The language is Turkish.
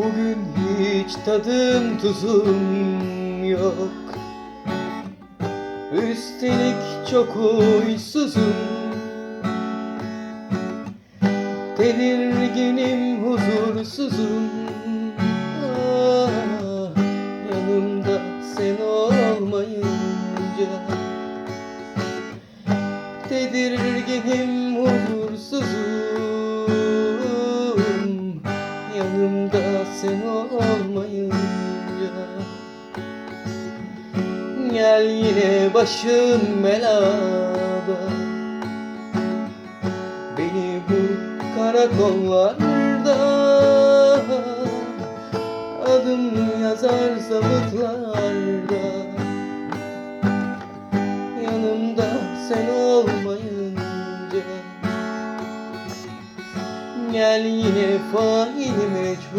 Bugün hiç tadım tuzum yok. Üstelik çok huysuzum. Tedirginim huzursuzum. Ah, Yanımda sen olmayınca. Tedirginim huzursuzum sen olmayınca. Gel yine başım belada. Beni bu karakollarda Adım yazar zabıtlarda. Yanımda sen olmayınca. Gel yine fail mecbur